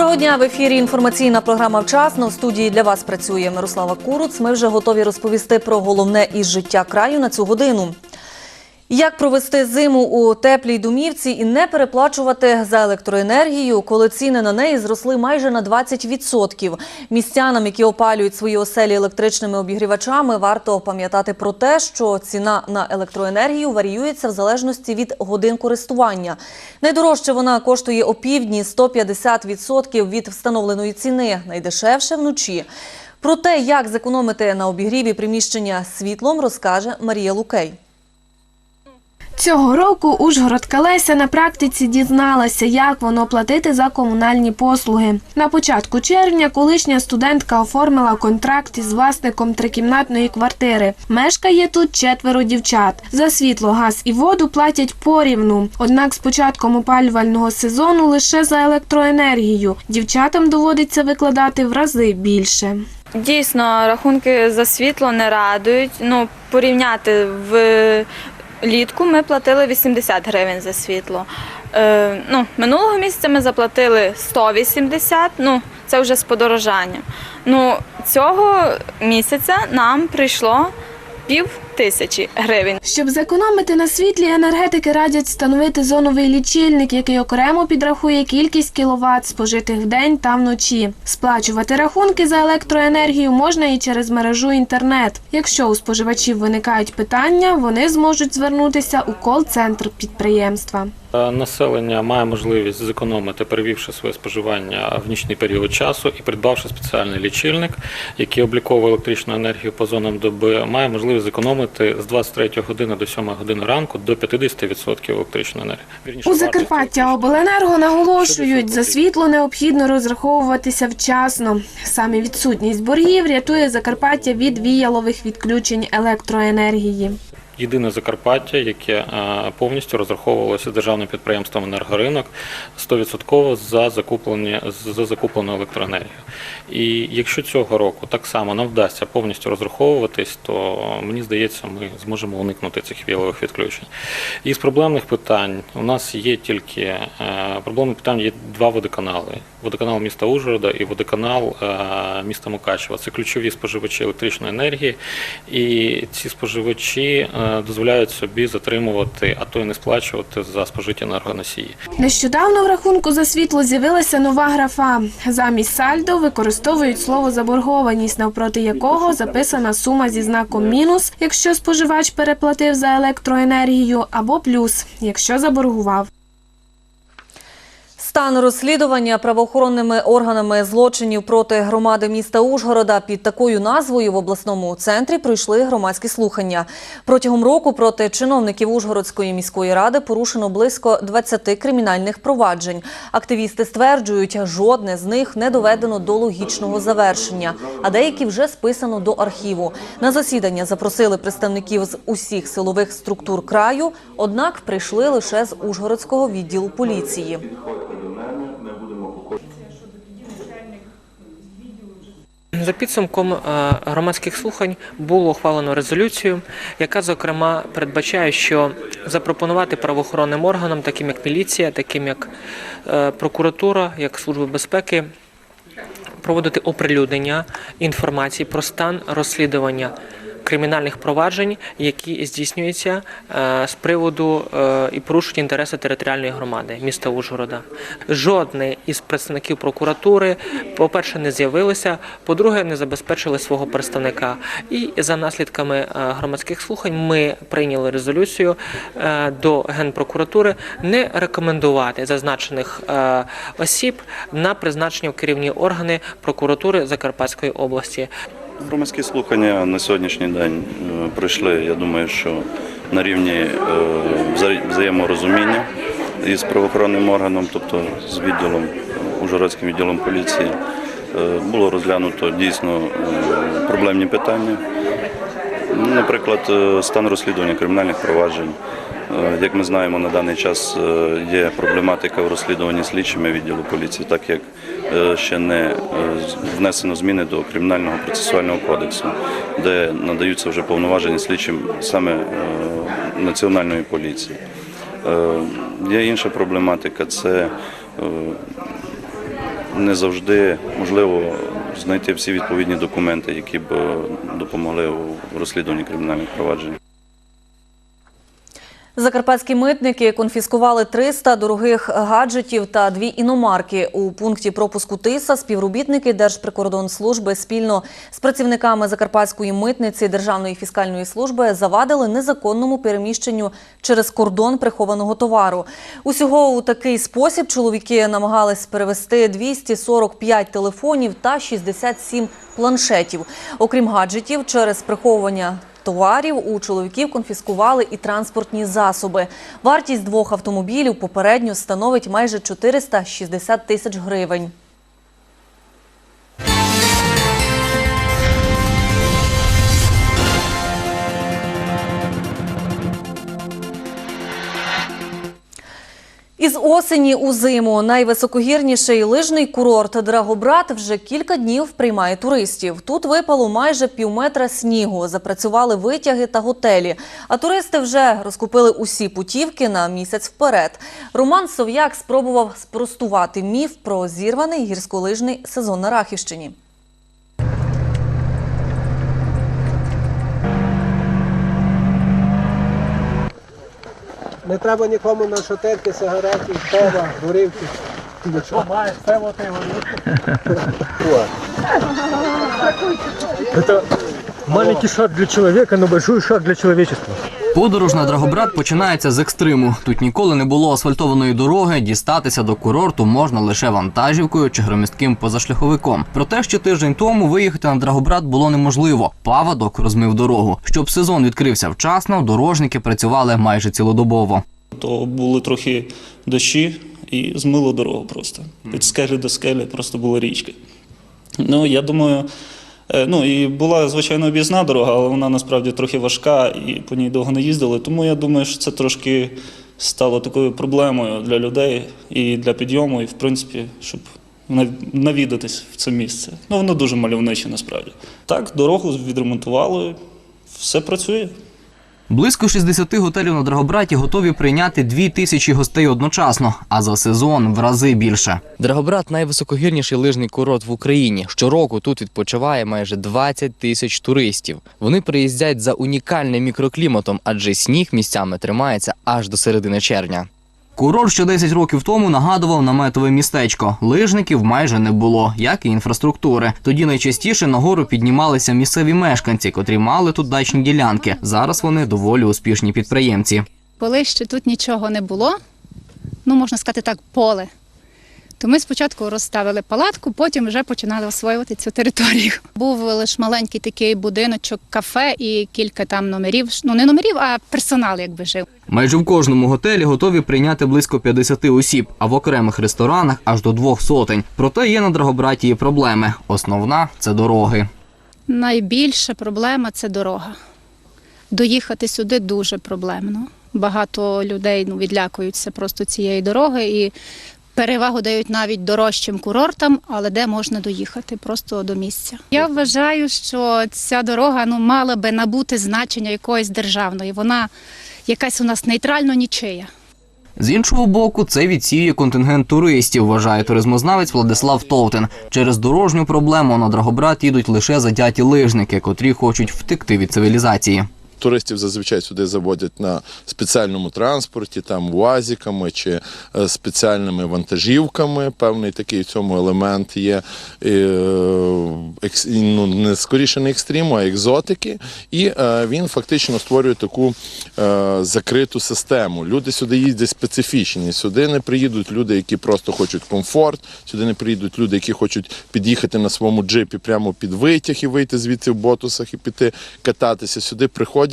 Доброго дня в ефірі. Інформаційна програма вчасно. В студії для вас працює Мирослава Куруц. Ми вже готові розповісти про головне із життя краю на цю годину. Як провести зиму у теплій домівці і не переплачувати за електроенергію, коли ціни на неї зросли майже на 20%? Містянам, які опалюють свої оселі електричними обігрівачами, варто пам'ятати про те, що ціна на електроенергію варіюється в залежності від годин користування. Найдорожче вона коштує опівдні 150% від встановленої ціни, найдешевше вночі. Про те, як зекономити на обігріві приміщення світлом, розкаже Марія Лукей. Цього року Ужгородка Леся на практиці дізналася, як воно платити за комунальні послуги. На початку червня колишня студентка оформила контракт із власником трикімнатної квартири. Мешкає тут четверо дівчат. За світло, газ і воду платять порівну. Однак з початком опалювального сезону лише за електроенергію. Дівчатам доводиться викладати в рази більше. Дійсно, рахунки за світло не радують. Ну, порівняти в літку ми платили 80 гривень за світло. Е, ну, минулого місяця ми заплатили 180, ну це вже з подорожанням. Ну, цього місяця нам прийшло пів тисячі гривень. Щоб зекономити на світлі, енергетики радять встановити зоновий лічильник, який окремо підрахує кількість кіловат, спожитих вдень та вночі. Сплачувати рахунки за електроенергію можна і через мережу інтернет. Якщо у споживачів виникають питання, вони зможуть звернутися у кол-центр підприємства. Е, Населення має можливість зекономити, перевівши своє споживання в нічний період часу і придбавши спеціальний лічильник, який обліковує електричну енергію по зонам доби, має можливість зекономити з 23 години до 7 години ранку до 50% електричної енергії. Вірніше, У Закарпаття обленерго наголошують, за світло необхідно розраховуватися вчасно. Саме відсутність боргів рятує Закарпаття від віялових відключень електроенергії. Єдине Закарпаття, яке е, повністю розраховувалося державним підприємством енергоринок 100% за закуплені за закуплену електроенергію. І якщо цього року так само нам вдасться повністю розраховуватись, то мені здається, ми зможемо уникнути цих вілових відключень. Із проблемних питань у нас є тільки е, проблемних питань є два водоканали: водоканал міста Ужгорода і водоканал е, міста Мукачева. Це ключові споживачі електричної енергії, і ці споживачі е, дозволяють собі затримувати, а то й не сплачувати за спожиті енергоносії. Нещодавно в рахунку за світло з'явилася нова графа. Замість сальдо використовують слово заборгованість, навпроти якого записана сума зі знаком мінус, якщо споживач переплатив за електроенергію, або плюс, якщо заборгував. Стан розслідування правоохоронними органами злочинів проти громади міста Ужгорода під такою назвою в обласному центрі пройшли громадські слухання. Протягом року проти чиновників Ужгородської міської ради порушено близько 20 кримінальних проваджень. Активісти стверджують, жодне з них не доведено до логічного завершення, а деякі вже списано до архіву. На засідання запросили представників з усіх силових структур краю, однак прийшли лише з Ужгородського відділу поліції. За підсумком е, громадських слухань було ухвалено резолюцію, яка зокрема передбачає, що запропонувати правоохоронним органам, таким як міліція, таким як е, прокуратура, як служба безпеки, проводити оприлюднення інформації про стан розслідування кримінальних проваджень, які здійснюються е, з приводу е, і порушують інтереси територіальної громади міста Ужгорода. Жодний із представників прокуратури, по-перше, не з'явилися, по-друге, не забезпечили свого представника. І за наслідками е, громадських слухань ми прийняли резолюцію до Генпрокуратури не рекомендувати зазначених осіб на призначення в керівні органи прокуратури Закарпатської області. Громадські слухання на сьогоднішній день е, пройшли, я думаю, що на рівні е, взаєморозуміння із правоохоронним органом, тобто з відділом, Ужгородським відділом поліції. Е, Було розглянуто дійсно проблемні питання. Ну, Наприклад, е, стан розслідування кримінальних проваджень. Е, Як ми знаємо, на даний час е, є проблематика в розслідуванні слідчими відділу поліції, так як ще не внесено зміни до кримінального процесуального кодексу, де надаються вже повноваження слідчим саме національної поліції. Є інша проблематика це не завжди можливо знайти всі відповідні документи, які б е, допомогли у розслідуванні кримінальних проваджень. Закарпатські митники конфіскували 300 дорогих гаджетів та дві іномарки. У пункті пропуску Тиса співробітники Держприкордонслужби спільно з працівниками Закарпатської митниці Державної фіскальної служби завадили незаконному переміщенню через кордон прихованого товару. Усього у такий спосіб чоловіки намагались перевести 245 телефонів та 67 планшетів. Окрім гаджетів, через приховування товарів у чоловіків конфіскували і транспортні засоби. Вартість двох автомобілів попередньо становить майже 460 тисяч гривень. Із осені у зиму найвисокогірніший лижний курорт Драгобрат вже кілька днів приймає туристів. Тут випало майже півметра снігу, запрацювали витяги та готелі. А туристи вже розкупили усі путівки на місяць вперед. Роман Сов'як спробував спростувати міф про зірваний гірськолижний сезон на Рахівщині. Не треба нікому нашотити сигаретів, пива, горівки. Що маєш, пиво ти Это маленький шаг для человека, но большой шаг для человечества. Подорож на Драгобрат починається з екстриму. Тут ніколи не було асфальтованої дороги. Дістатися до курорту можна лише вантажівкою чи громістким позашляховиком. Проте ще тиждень тому виїхати на Драгобрат було неможливо. Паводок розмив дорогу. Щоб сезон відкрився вчасно, дорожники працювали майже цілодобово. то були трохи дощі і змило дорогу просто. Від скелі до скелі просто була річка. Ну, я думаю, ну і була, звичайно, об'їзна дорога, але вона насправді трохи важка і по ній довго не їздили. Тому я думаю, що це трошки стало такою проблемою для людей і для підйому, і в принципі, щоб навідатись в це місце. Ну, воно дуже мальовниче насправді. Так, дорогу відремонтували, все працює. Близько 60 готелів на Драгобраті готові прийняти 2 тисячі гостей одночасно, а за сезон в рази більше. Драгобрат найвисокогірніший лижний курорт в Україні. Щороку тут відпочиває майже 20 тисяч туристів. Вони приїздять за унікальним мікрокліматом, адже сніг місцями тримається аж до середини червня. Курорт, що 10 років тому нагадував наметове містечко. Лижників майже не було, як і інфраструктури. Тоді найчастіше на гору піднімалися місцеві мешканці, котрі мали тут дачні ділянки. Зараз вони доволі успішні підприємці. Коли ще тут нічого не було, ну можна сказати так, поле, то ми спочатку розставили палатку, потім вже починали освоювати цю територію. Був лише маленький такий будиночок, кафе і кілька там номерів. Ну не номерів, а персонал якби жив. Майже в кожному готелі готові прийняти близько 50 осіб, а в окремих ресторанах аж до двох сотень. Проте є на Драгобраті і проблеми. Основна це дороги. Найбільша проблема це дорога. Доїхати сюди дуже проблемно. Багато людей ну, відлякуються просто цієї дороги і перевагу дають навіть дорожчим курортам, але де можна доїхати просто до місця. Я вважаю, що ця дорога ну, мала би набути значення якоїсь державної. Вона якась у нас нейтрально нічия. З іншого боку, це відсіює контингент туристів, вважає туризмознавець Владислав Товтин. Через дорожню проблему на Драгобрат їдуть лише затяті лижники, котрі хочуть втекти від цивілізації. Туристів зазвичай сюди заводять на спеціальному транспорті, там УАЗіками чи е, спеціальними вантажівками. Певний такий в цьому елемент є е, ну, не скоріше не екстриму, а екзотики. І е, він фактично створює таку закриту систему. Люди сюди їздять специфічні. Сюди не приїдуть люди, які просто хочуть комфорт. Сюди не приїдуть люди, які хочуть під'їхати на своєму джипі прямо під витяг і вийти звідси в ботусах і піти кататися. Сюди приходять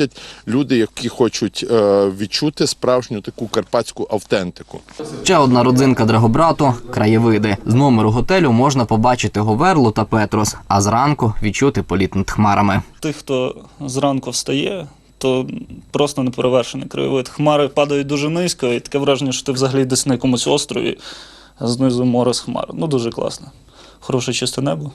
люди, які хочуть е, відчути справжню таку карпатську автентику. Ще одна родзинка Драгобрату краєвиди. З номеру готелю можна побачити Говерлу та Петрос, а зранку відчути політ над хмарами. Тих, хто зранку встає, то просто неперевершений краєвид. Хмари падають дуже низько, і таке враження, що ти взагалі десь на якомусь острові, а знизу море з хмар. Ну дуже класно. Хороше чисте небо.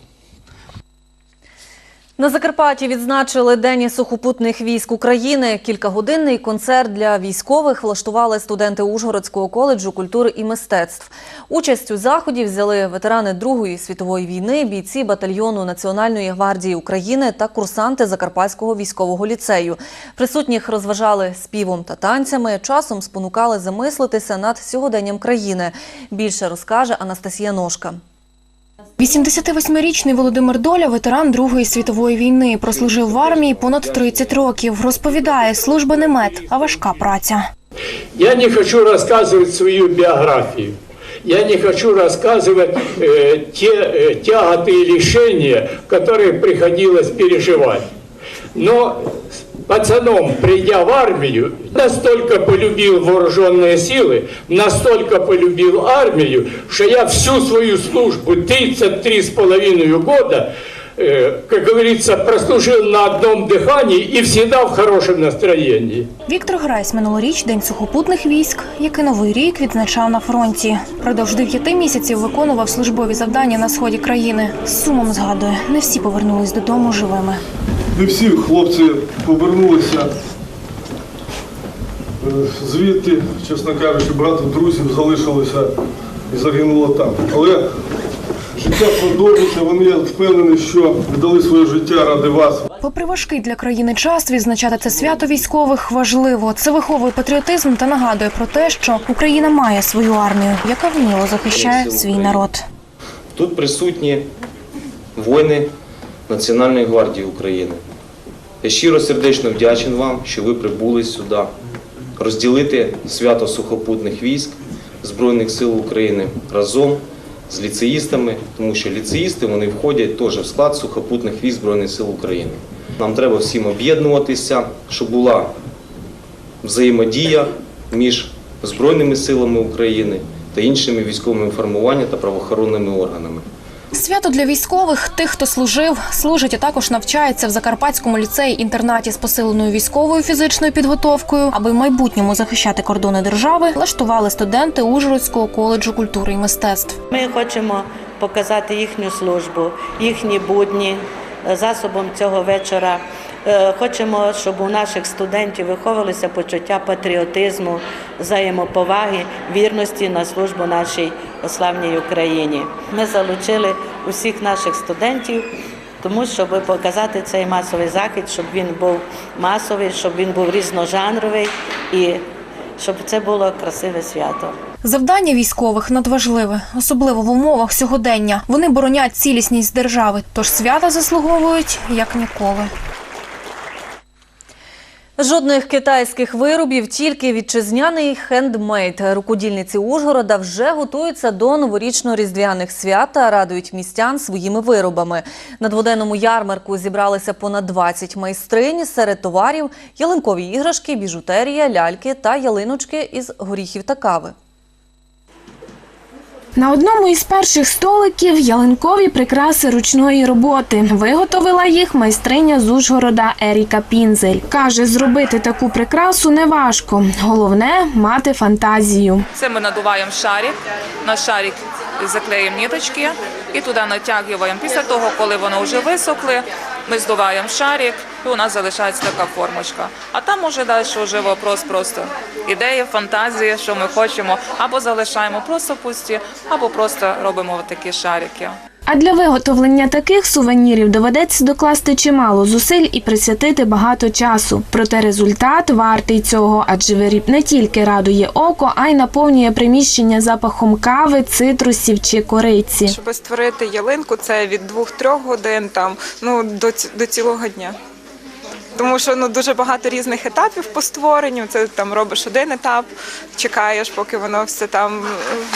На Закарпатті відзначили День сухопутних військ України. Кількагодинний концерт для військових влаштували студенти Ужгородського коледжу культури і мистецтв. Участь у заході взяли ветерани Другої світової війни, бійці батальйону Національної гвардії України та курсанти Закарпатського військового ліцею. Присутніх розважали співом та танцями. Часом спонукали замислитися над сьогоденням країни. Більше розкаже Анастасія Ножка. 88-річний Володимир Доля, ветеран Другої світової війни, прослужив в армії понад 30 років. Розповідає, служба не мед, а важка праця. Я не хочу рассказывать свою биографию. Я не хочу рассказывать э, те э, тяготы и лишения, которые приходилось переживать. Но с пацаном, придя в армию, настолько полюбил вооруженные силы, настолько полюбил армию, что я всю свою службу, 33 с половиной года, э, как говорится, прослужил на одном дыхании и всегда в хорошем настроении. Віктор Грайс минулоріч День сухопутних військ, як і новий рік відзначав на фронті. Продовж дев'яти місяців виконував службові завдання на сході країни. З сумом згадує, не всі повернулись додому живими. Не всі хлопці повернулися е, звідти, чесно кажучи, багато друзів залишилося і загинуло там. Але життя продовжується, вони я впевнений, що віддали своє життя ради вас. Попри важкий для країни час, відзначати це свято військових важливо. Це виховує патріотизм та нагадує про те, що Україна має свою армію, яка вміло захищає свій народ. Тут присутні воїни Національної гвардії України. Я щиро сердечно вдячний вам, що ви прибули сюди розділити свято сухопутних військ Збройних сил України разом з ліцеїстами, тому що ліцеїсти вони входять теж в склад сухопутних військ Збройних сил України. Нам треба всім об'єднуватися, щоб була взаємодія між Збройними силами України та іншими військовими формуваннями та правоохоронними органами. Свято для військових, тих, хто служив, служить, і також навчається в Закарпатському ліцеї-інтернаті з посиленою військовою фізичною підготовкою, аби в майбутньому захищати кордони держави, влаштували студенти Ужгородського коледжу культури і мистецтв. Ми хочемо показати їхню службу, їхні будні е, засобом цього вечора. Е, Хочемо, щоб у наших студентів виховувалося почуття патріотизму, взаємоповаги, вірності на службу нашій славній Україні. Ми залучили усіх наших студентів, тому щоб показати цей масовий захід, щоб він був масовий, щоб він був різножанровий і щоб це було красиве свято. Завдання військових надважливе, особливо в умовах сьогодення. Вони боронять цілісність держави, тож свята заслуговують як ніколи. Жодних китайських виробів, тільки вітчизняний хендмейд. Рукодільниці Ужгорода вже готуються до новорічно-різдвяних свят та радують містян своїми виробами. На дводенному ярмарку зібралися понад 20 майстринь. Серед товарів – ялинкові іграшки, біжутерія, ляльки та ялиночки із горіхів та кави. На одному із перших столиків ялинкові прикраси ручної роботи. Виготовила їх майстриня з Ужгорода Еріка Пінзель. Каже, зробити таку прикрасу неважко. Головне мати фантазію. Це ми надуваємо шарик. На шарик заклеїмо ниточки і туди натягуємо. Після того, коли вони вже висохли, ми здуваємо шарик, і у нас залишається така формочка. А там уже далі вже вопрос просто ідеї, фантазії, що ми хочемо, або залишаємо просто пусті, або просто робимо такі шарики. А для виготовлення таких сувенірів доведеться докласти чимало зусиль і присвятити багато часу. Проте результат вартий цього, адже виріб не тільки радує око, а й наповнює приміщення запахом кави, цитрусів чи кориці. Щоб створити ялинку, це від 2-3 годин там, ну, до, до цілого дня. Тому що ну, дуже багато різних етапів по створенню. Це там робиш один етап, чекаєш, поки воно все там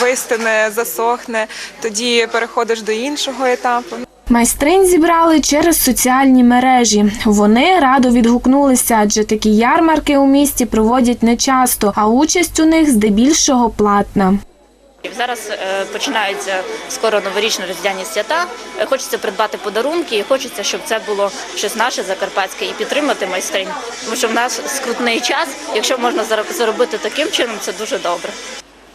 вистине, засохне, тоді переходиш до іншого етапу. Майстринь зібрали через соціальні мережі. Вони радо відгукнулися, адже такі ярмарки у місті проводять нечасто, а участь у них здебільшого платна. Зараз е, починаються скоро новорічно різдвяні свята. Е, Хочеться придбати подарунки, і хочеться, щоб це було щось наше закарпатське і підтримати майстринь. Тому що в нас скрутний час. Якщо можна заробити таким чином, це дуже добре.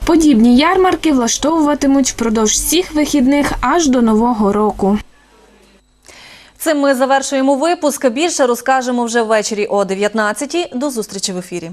Подібні ярмарки влаштовуватимуть впродовж всіх вихідних аж до нового року. Цим ми завершуємо випуск. Більше розкажемо вже ввечері о 19-й. До зустрічі в ефірі.